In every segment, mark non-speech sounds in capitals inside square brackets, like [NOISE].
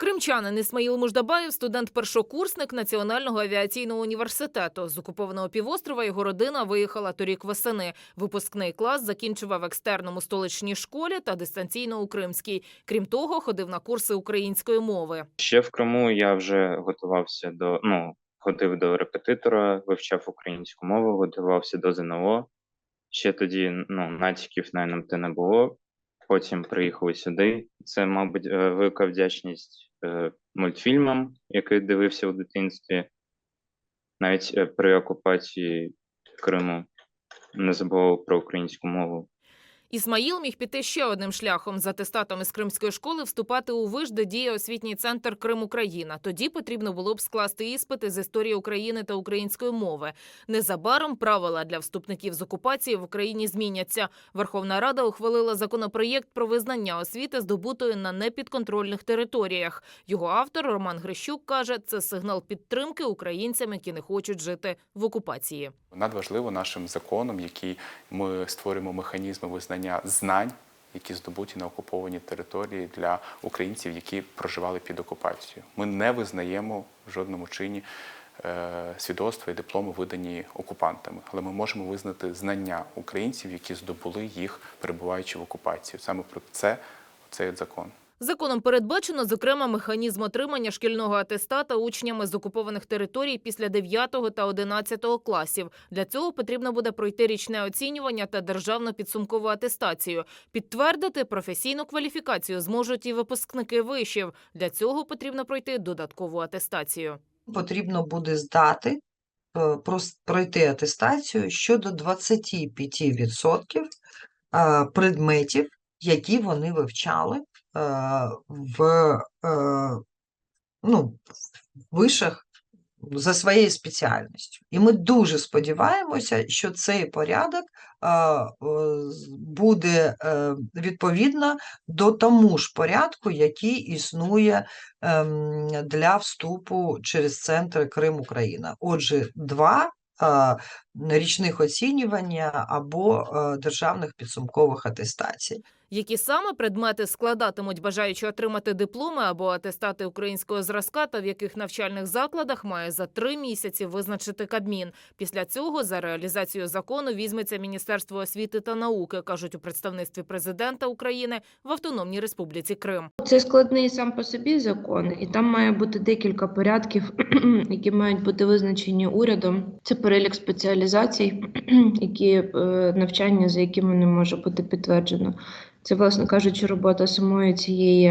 Кримчанин Ісмаїл Муждабаєв, студент-першокурсник Національного авіаційного університету. З окупованого півострова його родина виїхала торік восени. Випускний клас закінчував в екстерному столичній школі та дистанційно у Кримській. Крім того, ходив на курси української мови. Ще в Криму я вже готувався до ну, ходив до репетитора, вивчав українську мову, готувався до ЗНО. Ще тоді ну, натяків на НМТ не було. Потім приїхали сюди. Це, мабуть, е, велика вдячність е, мультфільмам, які дивився у дитинстві. Навіть е, при окупації Криму не забував про українську мову. Ісмаїл міг піти ще одним шляхом з атестатом із кримської школи вступати у виш, де діє освітній центр Крим Україна. Тоді потрібно було б скласти іспити з історії України та української мови. Незабаром правила для вступників з окупації в Україні зміняться. Верховна Рада ухвалила законопроєкт про визнання освіти здобутої на непідконтрольних територіях. Його автор Роман Грищук каже, це сигнал підтримки українцям, які не хочуть жити в окупації. Надважливо нашим законом, який ми створюємо механізми визнання знань, які здобуті на окупованій території для українців, які проживали під окупацією. Ми не визнаємо в жодному чині е, свідоцтва і дипломи, видані окупантами, але ми можемо визнати знання українців, які здобули їх, перебуваючи в окупації. Саме про це цей закон. Законом передбачено, зокрема, механізм отримання шкільного атестата учнями з окупованих територій після 9 та 11 класів. Для цього потрібно буде пройти річне оцінювання та державну підсумкову атестацію. Підтвердити професійну кваліфікацію зможуть і випускники вишів. Для цього потрібно пройти додаткову атестацію. потрібно буде здати, е, пройти атестацію щодо 25% е, предметів, які вони вивчали в е, ну, в вишах за своєю спеціальністю. І ми дуже сподіваємося, що цей порядок е, буде е, відповідно до тому ж порядку, який існує ем, для вступу через центри Крим Україна. Отже, два е, річних оцінювання або е, державних підсумкових атестацій. Які саме предмети складатимуть бажаючи отримати дипломи або атестати українського зразка, та в яких навчальних закладах має за три місяці визначити Кабмін. Після цього за реалізацію закону візьметься Міністерство освіти та науки, кажуть у представництві президента України в Автономній Республіці Крим. Це складний сам по собі закон, і там має бути декілька порядків, [CLEARS THROAT] які мають бути визначені урядом. Це перелік спеціалізацій, [CLEARS THROAT] які е, навчання, за якими не може бути підтверджено. Це, власне кажучи, робота самої цієї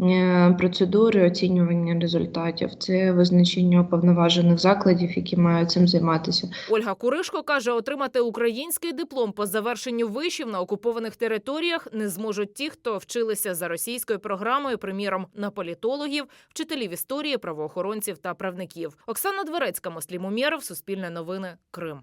е, процедури оцінювання результатів. Це визначення уповноважених закладів, які мають цим займатися. Ольга Куришко каже, отримати український диплом по завершенню вишів на окупованих територіях не зможуть ті, хто вчилися за російською програмою, приміром на політологів, вчителів історії, правоохоронців та правників. Оксана Дверецька, Муслім Умєров, Суспільне новини, Крим.